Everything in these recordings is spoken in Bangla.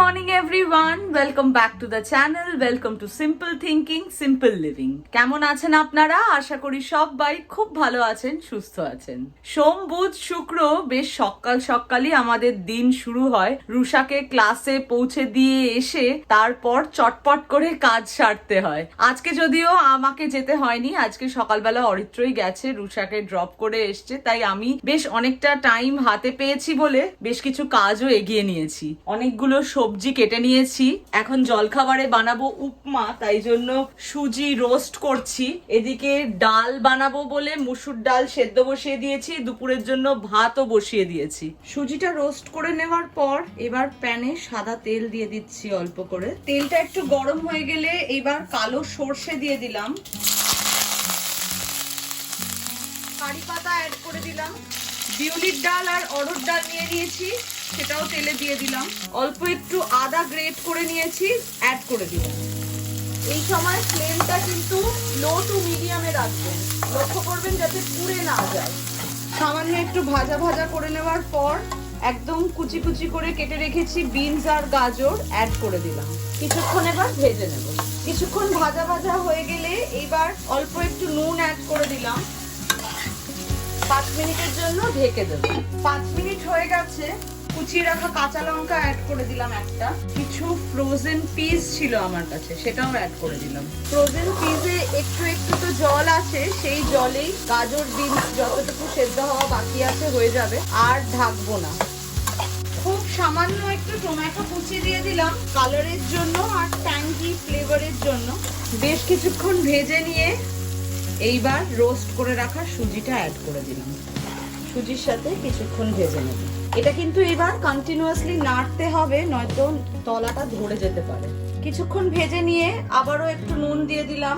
Morning everyone welcome back to the channel welcome to simple thinking simple living কেমন আছেন আপনারা? আশা করি সবাই খুব ভালো আছেন, সুস্থ আছেন। সোম, বুধ, শুক্র, বেশ সকাল সকালই আমাদের দিন শুরু হয়। রুষাকে ক্লাসে পৌঁছে দিয়ে এসে তারপর চটপট করে কাজ সারতে হয়। আজকে যদিও আমাকে যেতে হয়নি, আজকে সকালবেলা অরিত্রই গেছে রুষাকে ড্রপ করে এসছে, তাই আমি বেশ অনেকটা টাইম হাতে পেয়েছি বলে বেশ কিছু কাজও এগিয়ে নিয়েছি। অনেকগুলো সবজি কেটে নিয়েছি। এখন জলখাবারে বানাবো উপমা, তাই জন্য সুজি রোস্ট করছি। এদিকে ডাল বানাবো বলে মুসুর ডাল সেদ্ধ বসিয়ে দিয়েছি, দুপুরের জন্য ভাতও বসিয়ে দিয়েছি। সুজিটা রোস্ট করে নেওয়ার পর এবার প্যানে সাদা তেল দিয়ে দিচ্ছি অল্প করে। তেলটা একটু গরম হয়ে গেলে এবার কালো সর্ষে দিয়ে দিলাম। কারি পাতা অ্যাড করে দিলাম। বিউলির ডাল আর অরহর ডাল নিয়ে নিয়েছি। সেটাও তেলে দিয়ে দিলাম। অল্প একটু আদা গ্রেট করে নিয়েছি অ্যাড করে দিলাম। এই সময় ফ্লেমটা কিন্তু লো টু মিডিয়ামে রাখবেন লক্ষ্য করবেন যাতে পুড়ে না যায়। সামান্য একটু ভাজা ভাজা করে নেওয়ার পর একদম কুচি কুচি করে কেটে রেখেছি বিনস আর গাজর অ্যাড করে দিলাম। কিছুক্ষণ এবার ভেজে নেব। কিছুক্ষণ ভাজা ভাজা হয়ে গেলে এবার অল্প একটু নুন অ্যাড করে দিলাম। পাঁচ মিনিটের জন্য ঢেকে দেবো। পাঁচ মিনিট হয়ে গেছে। কুচিয়ে রাখা কাঁচা লঙ্কা অ্যাড করে দিলাম একটা। কিছু ফ্রোজেন পিস ছিল আমার কাছে, সেটাও অ্যাড করে দিলাম। ফ্রোজেন পিসে একটু একটু তো জল আছে, সেই জলেই গাজর, বিনস যতটুকু সেদ্ধ হওয়া বাকি আছে হয়ে যাবে, আর ঢাকবো না। খুব সামান্য একটু টমেটো কুচি দিয়ে দিলাম কালারের জন্য আর ট্যাঙ্গি ফ্লেভারের জন্য। বেশ কিছুক্ষণ ভেজে নিয়ে এইবার রোস্ট করে রাখা সুজিটা অ্যাড করে দিলাম। সুজির সাথে কিছুক্ষণ ভেজে নেব। এটা কিন্তু এবার কন্টিনিউয়াসলি নাড়তে হবে, নয়তো তলাটা ধরে যেতে পারে। কিছুক্ষণ ভেজে নিয়ে আবারও একটু নুন দিয়ে দিলাম।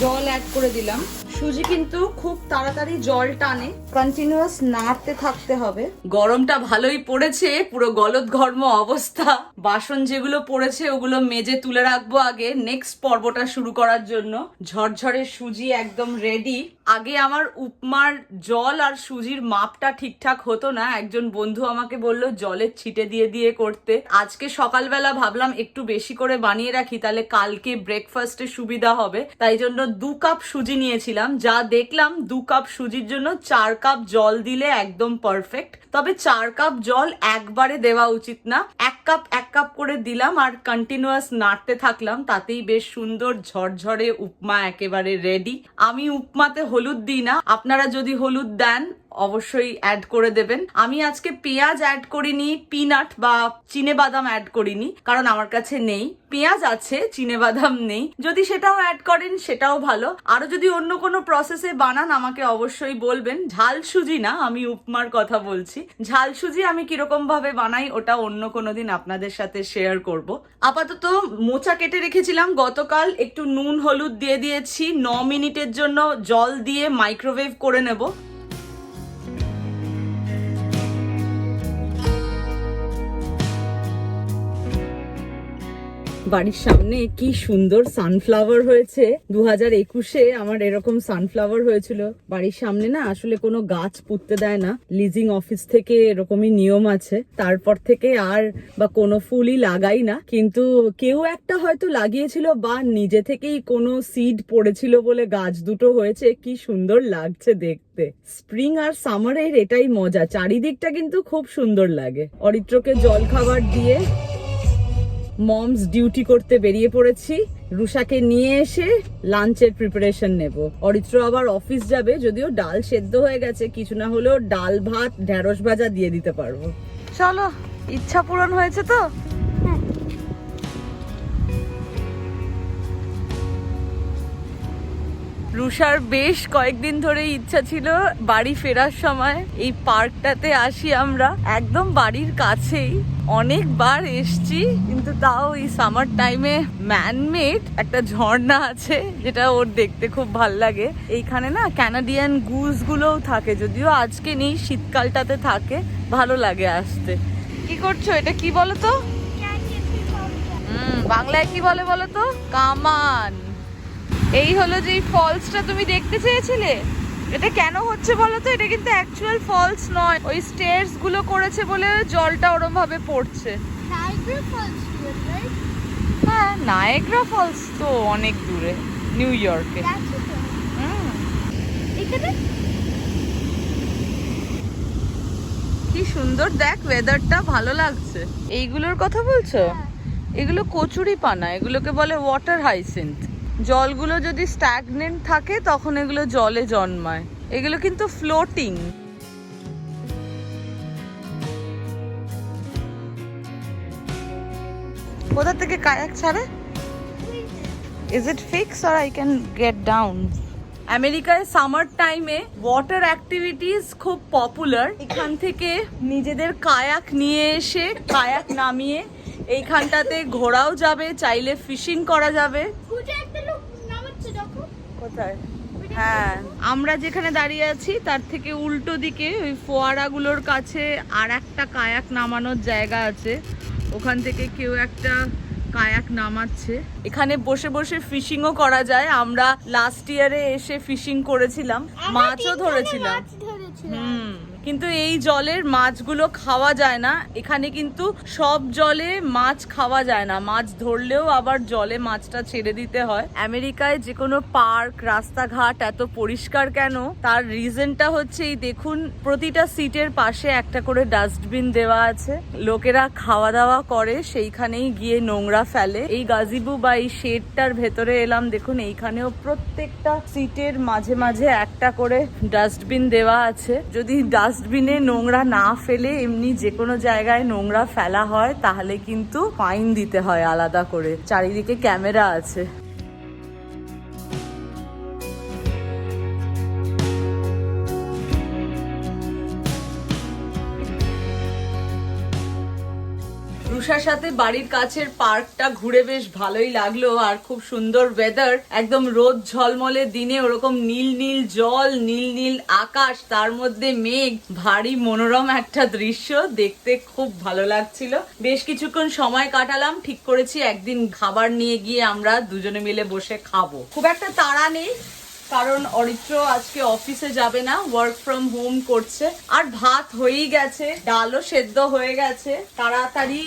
জল অ্যাড করে দিলাম। সুজি কিন্তু খুব তাড়াতাড়ি জল টানে। কন্টিনিউয়াস নাড়তে থাকতে হবে। গরমটা ভালোই পড়েছে, পুরো গলদ ঘর্ম অবস্থা। বাসন যেগুলো পড়েছে, ওগুলো মেজে তুলে রাখব আগে। নেক্সট পর্বটা শুরু করার জন্য। ঝরঝরে সুজি একদম রেডি আগে আমার উপমার জল আর সুজির মাপটা ঠিকঠাক হতো না। একজন বন্ধু আমাকে বলল জলের ছিটে দিয়ে দিয়ে করতে। আজকে সকালবেলা ভাবলাম, একটু বেশি করে বানিয়ে রাখি, তাহলে কালকে ব্রেকফাস্টে সুবিধা হবে। তাই জন্য দু কাপ সুজি নিয়েছিলাম। যা দেখলাম দু কাপ সুজির জন্য চার কাপ জল দিলে একদম পারফেক্ট তবে চার কাপ জল একবারে দেওয়া উচিত না। এক কাপ এক কাপ করে দিলাম আর কন্টিনিউয়াস নাড়তে থাকলাম, তাতেই বেশ সুন্দর ঝরঝরে উপমা একেবারে রেডি আমি উপমাতে হলুদ দিই না। আপনারা যদি হলুদ দেন অবশ্যই অ্যাড করে দেবেন। আমি আজকে পেঁয়াজ অ্যাড করিনি পিনাট বা চিনে বাদাম অ্যাড করিনি, কারণ আমার কাছে নেই। পেঁয়াজ আছে চিনে বাদাম নেই। যদি সেটাও অ্যাড করেন, সেটাও ভালো। আরও যদি অন্য কোনো প্রসেসে বানান, আমাকে অবশ্যই বলবেন। ঝাল সুজি না, আমি উপমার কথা বলছি। ঝাল সুজি আমি কীরকম ভাবে বানাই, ওটা অন্য কোনো দিন আপনাদের সাথে শেয়ার করব। আপাতত মোচা কেটে রেখেছিলাম। গতকাল একটু নুন, হলুদ দিয়ে দিয়েছি। ন মিনিটের জন্য জল দিয়ে মাইক্রোওয়েভ করে নেব। বাড়ির সামনে কি সুন্দর সানফ্লাওয়ার হয়েছে। দু হাজার একুশে আমার এরকম সানফ্লাওয়ার হয়েছিল। বাড়ির সামনে না আসলে কোনো গাছ পুঁততে দেয় না। লিজিং অফিস থেকে এরকমই নিয়ম আছে। তারপর থেকে আর বা কোনো ফুলই লাগাই না। কিন্তু কেউ একটা হয়তো লাগিয়েছিল বা নিজে থেকেই কোনো সিড পড়েছিল বলে গাছ দুটো হয়েছে। কি সুন্দর লাগছে দেখতে। স্প্রিং আর সামারের এটাই মজা। চারিদিকটা কিন্তু খুব সুন্দর লাগে। অরিত্রকে জল খাবার দিয়ে মমস ডিউটি করতে বেরিয়ে পড়েছি। রুষাকে নিয়ে এসে লাঞ্চের প্রিপারেশন নেব। অরিত্র আবার অফিস যাবে, যদিও ডাল সেদ্ধ হয়ে গেছে, কিছু না হলেও ডাল ভাত ঢ্যাঁড়স ভাজা দিয়ে দিতে পারব। চলো, ইচ্ছা পূরণ হয়েছে তো? রুষার বেশ কয়েকদিন ধরে ইচ্ছা ছিল বাড়ি ফেরার সময়। এই পার্কটাতে আসি আমরা। একদম বাড়ির কাছেই। অনেকবার এসছি কিন্তু তাও এই সামার টাইমে ম্যানমেড একটা ঝর্ণা আছে যেটা ওর দেখতে খুব ভালো লাগে। এইখানে না ক্যানাডিয়ান গুজ গুলোও থাকে যদিও আজকে নেই শীতকালটাতে থাকে। ভালো লাগে আসতে। কি করছ এটা কি বলো তো? বাংলায় কি বলে বলো তো? কামান। এই হলো যে ফলসটা তুমি দেখতে চেয়েছিলে? এটা কেন হচ্ছে বলো তো? এটা কিন্তু অ্যাকচুয়াল ফলস নয়। ওই স্টেয়ার্সগুলো করেছে বলে জলটা ওরম ভাবে পড়ছে? হ্যাঁ নায়েগ্রা ফলস তো অনেক দূরে নিউ ইয়র্কে কি সুন্দর দেখ ওয়েদারটা ভালো লাগছে। এইগুলোর কথা বলছো? হ্যাঁ। এগুলো কচুরি পানা এগুলোকে বলে ওয়াটার হাইসিন্থ জলগুলো যদি স্ট্যাগনেন্ট থাকে, তখন এগুলো জলে জন্মায়। এগুলো কিন্তু ফ্লোটিং কোথা থেকে কায়াক ছাড়ে? ইজ ইট ফিক্স আর আই ক্যান গেট ডাউন আমেরিকায় সামার টাইমে ওয়াটার অ্যাক্টিভিটিস খুব পপুলার এখান থেকে নিজেদের কায়াক নিয়ে এসে কায়াক নামিয়ে এইখানটাতে ঘোরাও যাবে চাইলে ফিশিং করা যাবে। কোথায়? হ্যাঁ আমরা যেখানে দাঁড়িয়ে আছি তার থেকে উল্টো দিকে ওই ফোয়ারাগুলোর কাছে আর একটা কায়াক নামানোর জায়গা আছে। ওখান থেকে কেউ একটা কায়াক নামাচ্ছে। এখানে বসে বসে ফিশিংও করা যায়। আমরা লাস্ট ইয়ারে এসে ফিশিং করেছিলাম। মাছও ধরেছিলাম। ধরেছিলাম। হুম কিন্তু এই জলের মাছগুলো খাওয়া যায় না। এখানে কিন্তু সব জলে মাছ খাওয়া যায় না। মাছ ধরলেও আবার জলে মাছটা ছেড়ে দিতে হয়। আমেরিকায় যে কোনো পার্ক, রাস্তাঘাট এত পরিষ্কার কেন? তার রিজনটা হচ্ছে এই দেখুন, প্রতিটা সিটের পাশে একটা করে ডাস্টবিন দেওয়া আছে। লোকেরা খাওয়া দাওয়া করে, সেইখানেই গিয়ে নোংরা ফেলে। এই গাজিবু বা এই শেডটার ভেতরে এলাম, দেখুন, এইখানেও প্রত্যেকটা সিটের মাঝে মাঝে একটা করে ডাস্টবিন দেওয়া আছে। যদি ডাস্টবিনে নোংরা না ফেলে এমনি যে কোনো জায়গায় নোংরা ফেলা হয়, তাহলে কিন্তু ফাইন দিতে হয় আলাদা করে। চারিদিকে ক্যামেরা আছে। রুষার সাথে বাড়ির কাছের পার্কটা ঘুরে বেশ ভালোই লাগল। আর খুব সুন্দর ওয়েদার একদম রোদ ঝলমলে দিনে ওরকম নীল নীল জল, নীল নীল আকাশ, তার মধ্যে মেঘ, ভারী মনোরম একটা দৃশ্য দেখতে খুব ভালো লাগছিল। বেশ কিছুক্ষণ সময় কাটালাম, ঠিক করেছি একদিন খাবার নিয়ে গিয়ে আমরা দুজনে মিলে বসে খাব। খুব একটা তাড়া নেই কারণ অরিত্র আজকে অফিসে যাবে না ওয়ার্ক ফ্রম হোম করছে। আর ভাত হয়েই গেছে ডালও সেদ্ধ হয়ে গেছে। তাড়াতাড়ি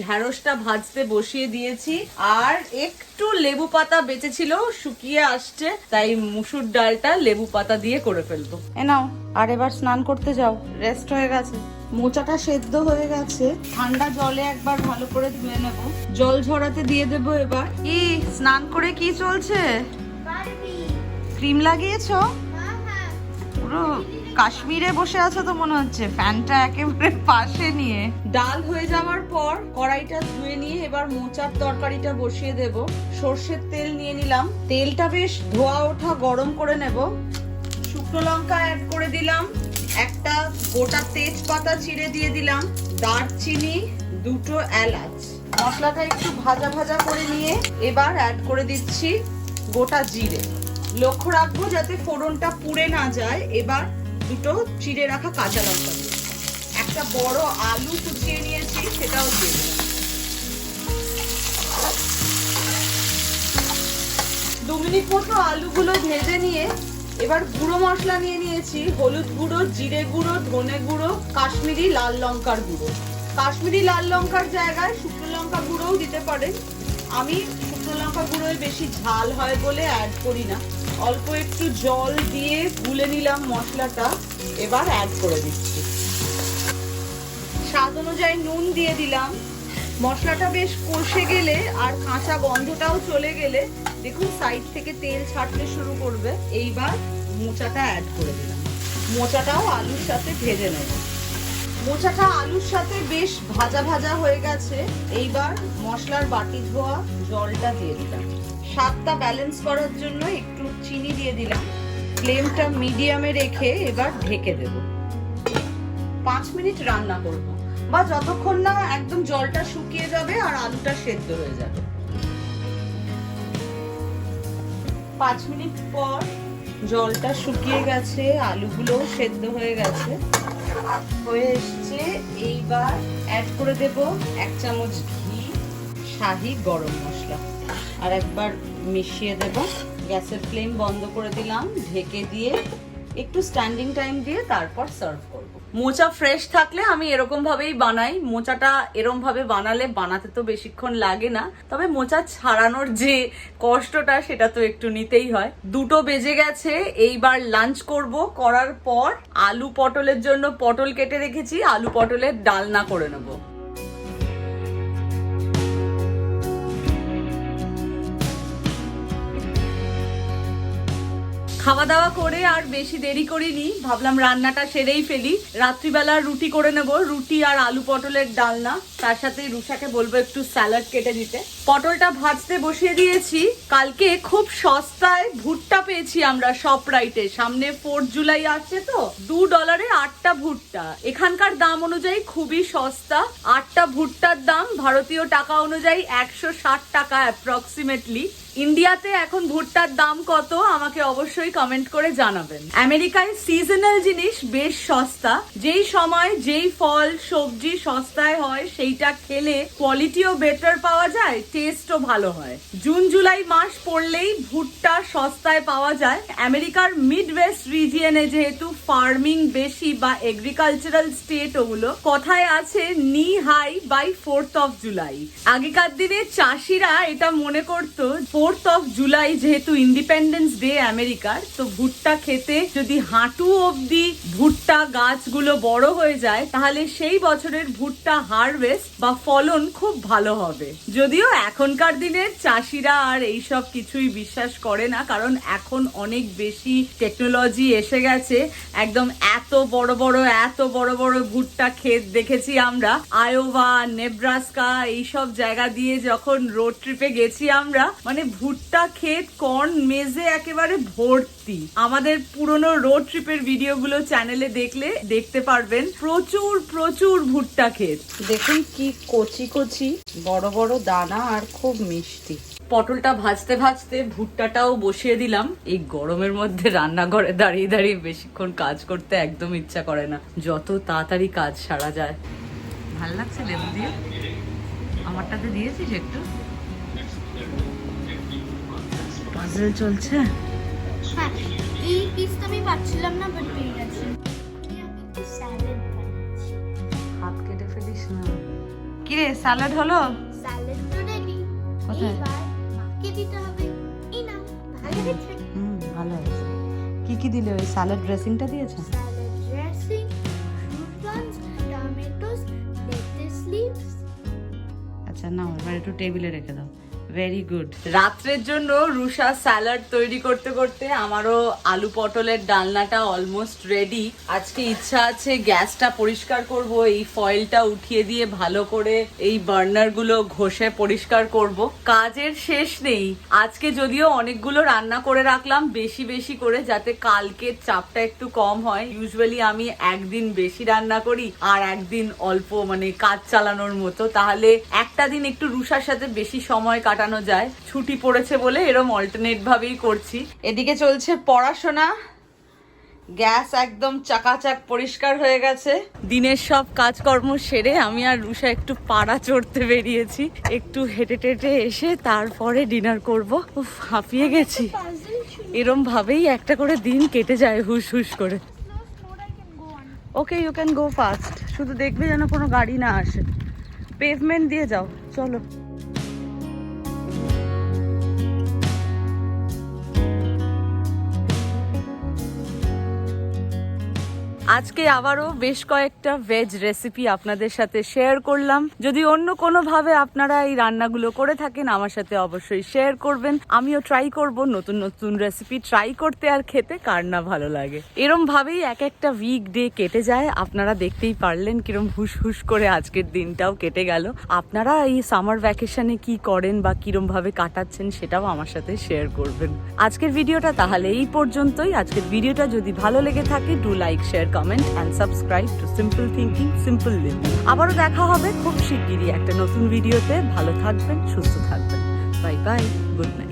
ঢ্যাঁড়সটা ভাজতে বসিয়ে দিয়েছি। আর একটু লেবু পাতা বেঁচেছিল শুকিয়ে আসছে তাই মুসুর ডালটা লেবু পাতা দিয়ে করে ফেলব। এ নাও আর এবার স্নান করতে যাও। রেস্ট হয়ে গেছে। মোচাটা সেদ্ধ হয়ে গেছে। ঠান্ডা জলে একবার ভালো করে ধুয়ে নেব। জল ঝরাতে দিয়ে দেবো এবার। কি স্নান করে কি চলছে? ক্রিম লাগিয়েছো? পুরো কাশ্মীরে বসে আছো তো মনে হচ্ছে। ফ্যানটা একেবারে পাশে নিয়ে। ডাল হয়ে যাওয়ার পর কড়াইটা ধুয়ে নিয়ে এবার মোচার তরকারিটা বসিয়ে দেব। সর্ষের তেল নিয়ে নিলাম। তেলটা বেশ ধোয়া ওঠা গরম করে নেব। শুকনো লঙ্কা অ্যাড করে দিলাম। একটা গোটা তেজপাতা চিড়ে দিয়ে দিলাম। দারচিনি, দুটো এলাচ। মশলাটা একটু ভাজা ভাজা করে নিয়ে এবার অ্যাড করে দিচ্ছি গোটা জিরে। লক্ষ্য রাখব যাতে ফোড়নটা পুড়ে না যায়। এবার দুটো চিড়ে রাখা কাঁচা লঙ্কা একটা বড় আলু কুচিয়ে নিয়েছি, সেটাও দিয়ে দু মিনিট মতো আলুগুলো ভেজে নিয়ে এবার গুঁড়ো মশলা নিয়ে নিয়েছি। হলুদ গুঁড়ো, জিরে গুঁড়ো, ধনে গুঁড়ো, কাশ্মীরি লাল লঙ্কার গুঁড়ো। কাশ্মীরি লাল লঙ্কার জায়গায় শুকনো লঙ্কা গুঁড়োও দিতে পারেন। আমি শুকনো লঙ্কা গুঁড়োয় বেশি ঝাল হয় বলে অ্যাড করি না। অল্প একটু জল দিয়ে গুলে নিলাম মশলাটা। এবার অ্যাড করে দিচ্ছি। স্বাদ অনুযায়ী নুন দিয়ে দিলাম। মশলাটা বেশ কষে গেলে আর কাঁচা গন্ধটাও চলে গেলে দেখুন সাইড থেকে তেল ছাড়তে শুরু করবে। এইবার মোচাটা অ্যাড করে দিলাম। মোচাটাও আলুর সাথে ভেজে নেব। মোচাটা আলুর সাথে বেশ ভাজা ভাজা হয়ে গেছে। এইবার মশলার বাটি ধোয়া জলটা দিয়ে দিলাম। স্বাদটা ব্যালেন্স করার জন্য একটু চিনি দিয়ে দিলাম। ফ্লেমটা মিডিয়ামে রেখে এবার ঢেকে দেব। পাঁচ মিনিট রান্না করব। বা যতক্ষণ না একদম জলটা শুকিয়ে যাবে আর আলুটা সেদ্ধ হয়ে যাবে। পাঁচ মিনিট পর জলটা শুকিয়ে গেছে, আলুগুলোও সেদ্ধ হয়ে গেছে। হয়ে এসছে, এইবার অ্যাড করে দেব এক চামচ ঘি, শাহি গরম মশলা। আর একবার মিশিয়ে দেব। গ্যাসের ফ্লেম বন্ধ করে দিলাম, ঢেকে দিয়ে একটু স্ট্যান্ডিং টাইম দিয়ে তারপর সার্ভ করব। মোচা ফ্রেশ থাকলে আমি এরকম ভাবেই বানাই। মোচাটা এরম ভাবে বানালে বানাতে তো বেশিক্ষণ লাগে না। তবে মোচা ছাড়ানোর যে কষ্টটা সেটা তো একটু নিতেই হয়। দুটো বেজে গেছে, এইবার লাঞ্চ করব। করার পর আলু পটলের জন্য পটল কেটে রেখেছি। আলু পটলের ডালনা করে নেব। খাওয়া দাওয়া করে আর বেশি দেরি করিনি। ভাবলাম রান্নাটা সেরেই ফেলি। রাত্রিবেলা রুটি করে নেব, রুটি আর আলু পটলের ডালনা। তার সাথে রুষাকে বলব একটু স্যালাড কেটে দিতে। পটলটা ভাজতে বসিয়ে দিয়েছি। কালকে খুব সস্তায় ভুট্টা পেয়েছি আমরা সব রাইটে সামনে ফোর্থ জুলাই আসছে তো? দু ডলারে আটটা ভুট্টা। এখানকার দাম অনুযায়ী খুবই সস্তা। আটটা ভুট্টার দাম ভারতীয় টাকা অনুযায়ী একশো ষাট টাকা অ্যাপ্রক্সিমেটলি ইন্ডিয়াতে এখন ভুট্টার দাম কত? আমাকে অবশ্যই কমেন্ট করে জানাবেন। আমেরিকায় সিজনাল জিনিস বেশ সস্তা। যেই সময় যেই ফল, সবজি সস্তায় হয়, সেইটা খেলে কোয়ালিটিও বেটার পাওয়া যায় টেস্টও ভালো হয়। জুন জুলাই মাস পড়লেই ভুট্টা সস্তায় পাওয়া যায়। আমেরিকার মিড ওয়েস্ট রিজিয়নে যেহেতু ফার্মিং বেশি বা এগ্রিকালচারাল স্টেট ওগুলো, কথায় আছে knee high by fourth of July আগেকার দিনে চাষিরা এটা মনে করতো ফোর্থ অফ জুলাই যেহেতু ইন্ডিপেন্ডেন্স ডে আমেরিকার, তো ভুট্টা খেতে যদি হাঁটু অবধি ভুট্টা গাছগুলো বড় হয়ে যায়, তাহলে সেই বছরের ভুট্টা হারভেস্ট বা ফলন খুব ভালো হবে। যদিও এখনকার দিনের চাষিরা আর এইসব কিছুই বিশ্বাস করে না, কারণ এখন অনেক বেশি টেকনোলজি এসে গেছে। একদম এত বড় বড়, এত বড় বড় ভুট্টা ক্ষেত দেখেছি আমরা। আয়োভা নেব্রাস্কা এইসব জায়গা দিয়ে যখন রোড ট্রিপে গেছি আমরা মানে ভুট্টা ক্ষেত কর্ন মেজে একেবারে ভর্তি। আমাদের পুরনো রোড ট্রিপের ভিডিওগুলো চ্যানেলে দেখলে দেখতে পারবেন। প্রচুর প্রচুর ভুট্টা ক্ষেত। দেখুন কি কচি কচি বড় বড় দানা আর খুব মিষ্টি। পটলটা ভাজতে ভাজতে ভুট্টাটাও বসিয়ে দিলাম। এই গরমের মধ্যে রান্নাঘরে দাঁড়িয়ে দাঁড়িয়ে বেশিক্ষণ কাজ করতে একদম ইচ্ছা করে না। যত তাড়াতাড়ি কাজ সারা যায়। ভালো লাগছে লেবু দিয়ে? আমারটাতে দিয়েছিস একটু। পাজল চলছে? হ্যাঁ এই পিসটা আমি পাচ্ছিলাম না বাট পেয়ে গেছি। হাত কেটে ফেলিস না। কিরে স্যালাড হলো? স্যালাড তো রেডি কোথায়? মাকে দিতে হবে। এই না ভালো হয়েছে। হুম ভালো হয়েছে। কি কি দিলে ওই স্যালাড ড্রেসিংটা দিয়েছে? Buns, tomatoes, lettuce আচ্ছা নাও এবার একটু টেবিলে রেখে দাও। ভেরি গুড রাত্রের জন্য রুষা স্যালাড তৈরি করতে করতে আমারও আলু পটলের ডালনাটা অলমোস্ট রেডি আজকে ইচ্ছা আছে গ্যাসটা পরিষ্কার করব, এই ফয়েলটা উঠিয়ে দিয়ে ভালো করে এই বার্নারগুলো ঘষে পরিষ্কার করব। কাজের শেষ নেই। আজকে যদিও অনেকগুলো রান্না করে রাখলাম, বেশি বেশি করে যাতে কালকে চাপটা একটু কম হয়। ইউজুয়ালি আমি একদিন বেশি রান্না করি আর একদিন অল্প মানে কাজ চালানোর মতো। তাহলে একটা দিন একটু রুষার সাথে বেশি সময় কাটানো যায়। ছুটি পড়েছে বলে এরম অল্টারনেট ভাবেই করছি। এদিকে চলছে পড়াশোনা। গ্যাস একদম চাকাচাক পরিষ্কার হয়ে গেছে। দিনের সব কাজকর্ম সেরে আমি আর রুষা একটু পাড়া চড়তে বেরিয়েছি। একটু হেঁটে টেটে এসে তারপরে ডিনার করব। উফ, হাঁপিয়ে গেছি। এরম ভাবেই একটা করে দিন কেটে যায় হুস হুস করে. Okay you can go fast শুধু দেখবে যেন কোনো গাড়ি না আসে। পেভমেন্ট দিয়ে যাও। চলো। আজকে আবারও বেশ কয়েকটা ভেজ রেসিপি আপনাদের সাথে শেয়ার করলাম। যদি অন্য কোনো ভাবে আপনারা এই রান্নাগুলো করে থাকেন, আমার সাথে অবশ্যই শেয়ার করবেন। আমিও ট্রাই করব, নতুন নতুন রেসিপি ট্রাই করতে আর খেতে, কার না ভালো লাগে। এরম ভাবেই এক একটা উইক ডে কেটে যায়। আপনারা দেখতেই পারলেন কিরম হুস হুস করে আজকের দিনটাও কেটে গেল। আপনারা এই সামার ভ্যাকেশনে কি করেন বা কিরম ভাবে কাটাচ্ছেন, সেটাও আমার সাথে শেয়ার করবেন। আজকের ভিডিওটা তাহলে এই পর্যন্তই। আজকের ভিডিওটা যদি ভালো লেগে থাকে do like share comment and subscribe to simple thinking simple living আবারও দেখা হবে খুব শিগগিরই একটা নতুন ভিডিওতে ভালো থাকবেন, সুস্থ থাকবেন। Bye bye good night